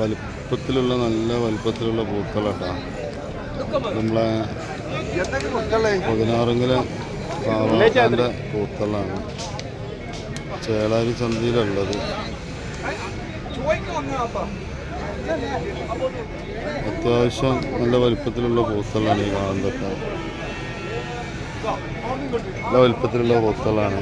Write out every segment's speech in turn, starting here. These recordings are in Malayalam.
വലിപ്പത്തിലുള്ള നല്ല വലിപ്പത്തിലുള്ള പൂക്കളാട്ടാ. നമ്മളെ പതിനാറെങ്കിലും കാവാന്റെ പൂക്കളാണ്. ചേളാരി ചന്തയിലുള്ളത്. അത്യാവശ്യം നല്ല വലിപ്പത്തിലുള്ള പൂക്കളാണ് ഈ കാണുന്നതൊക്കെ നല്ല വലിപ്പത്തിലുള്ള പൂക്കളാണ്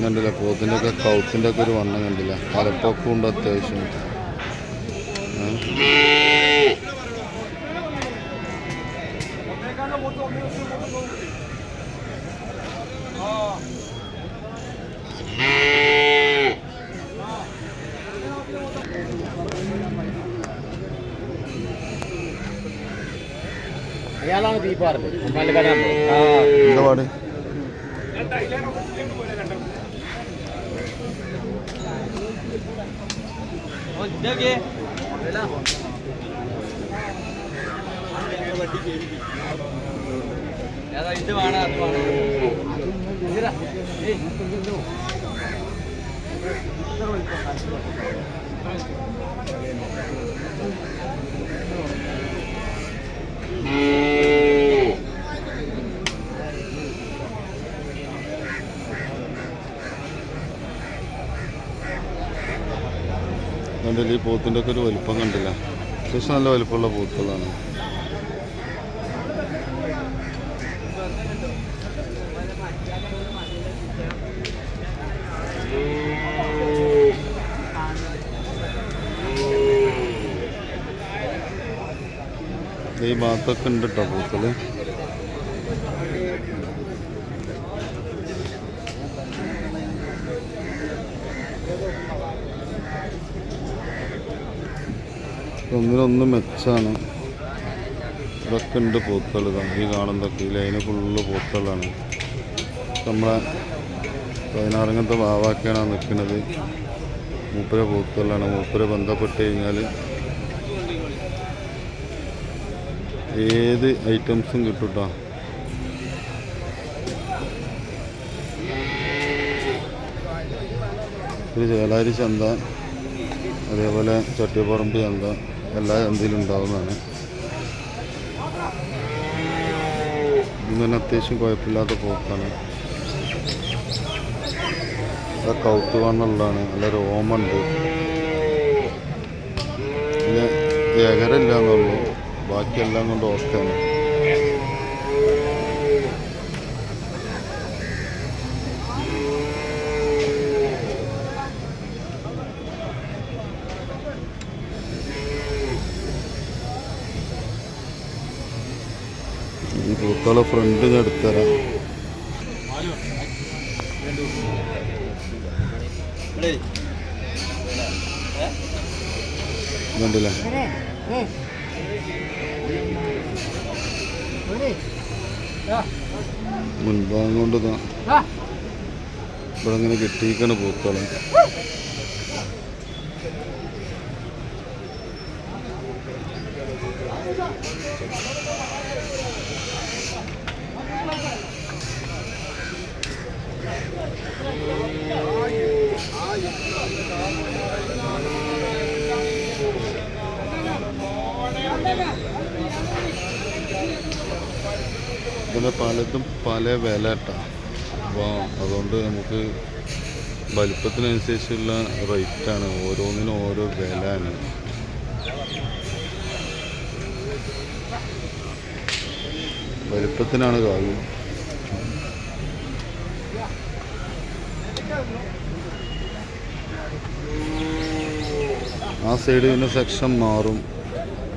കണ്ടില്ല പോത്തിന്റെ ഒക്കെ കൗത്തിന്റെ ഒക്കെ ഒരു വണ്ണം കണ്ടില്ല? കലപ്പൊക്കെ ഉണ്ട് അത്യാവശ്യം. ഏ? അയാളാണ് പാലക്കാട് എന്താ പാട്? ഇത് വേണം? അത് വേണം? കണ്ടില്ല ഈ പോത്തിന്റെ ഒക്കെ ഒരു വലിപ്പം കണ്ടില്ല. അത്യാവശ്യം നല്ല വലിപ്പമുള്ള പൂക്കളാണ്. ഈ ഭാഗത്തൊക്കെ ഉണ്ട് കേട്ടോ പൂക്കൾ. ഒന്നിനൊന്ന് മെച്ചാണ്. ഇതൊക്കെ ഉണ്ട് പൂക്കൾ ഈ കാണുന്നതൊക്കെ. ഈ ലൈന് ഫുള്ള് പൂക്കളാണ്. നമ്മളെ പതിനാറങ്ങത്തെ വാവാക്കാണ് നിൽക്കുന്നത് മൂപ്പര പൂക്കളാണ്. മൂപ്പര ബന്ധപ്പെട്ട് കഴിഞ്ഞാൽ ഏത് ഐറ്റംസും കിട്ടും കേട്ടോ ചേലാരി ചന്ത അതേപോലെ ചട്ടിപ്പറമ്പ് ചന്ത എല്ലാ ചന്തയിലും ഉണ്ടാവുന്നതാണ്. ഇന്ന് തന്നെ അത്യാവശ്യം കുഴപ്പമില്ലാത്ത പോക്കാണ്. നല്ല കൗത്ത് വണ്ണുള്ളതാണ് നല്ല രോമുണ്ട് പിന്നെ എന്നുള്ളൂ ബാക്കിയെല്ലാം കൊണ്ട് ഓക്കെയാണ് ഈ പൂക്കളെ ഫ്രണ്ട് എടുത്തരാം. കണ്ടില്ലേ? മുൻഭാഗം കൊണ്ട് ഇവിടെ ഇങ്ങനെ കെട്ടിയിരിക്കണ പൂക്കൾ. ഇതിന് പലതും പല വില കേട്ടോ. അപ്പോൾ അതുകൊണ്ട് നമുക്ക് വലിപ്പത്തിനനുസരിച്ചുള്ള റേറ്റാണ്. ഓരോന്നിനും ഓരോ വിലയാണ്. വലിപ്പത്തിനാണ് കാര്യം. ആ സൈഡ് പിന്നെ സെക്ഷൻ മാറും.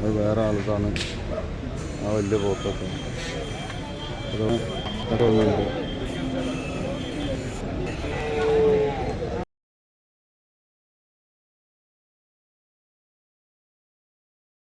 അത് വേറെ ആൾക്കാണ്. ആ വലിയ പോത്തൊക്കെ. അത് അതൊന്നുണ്ട്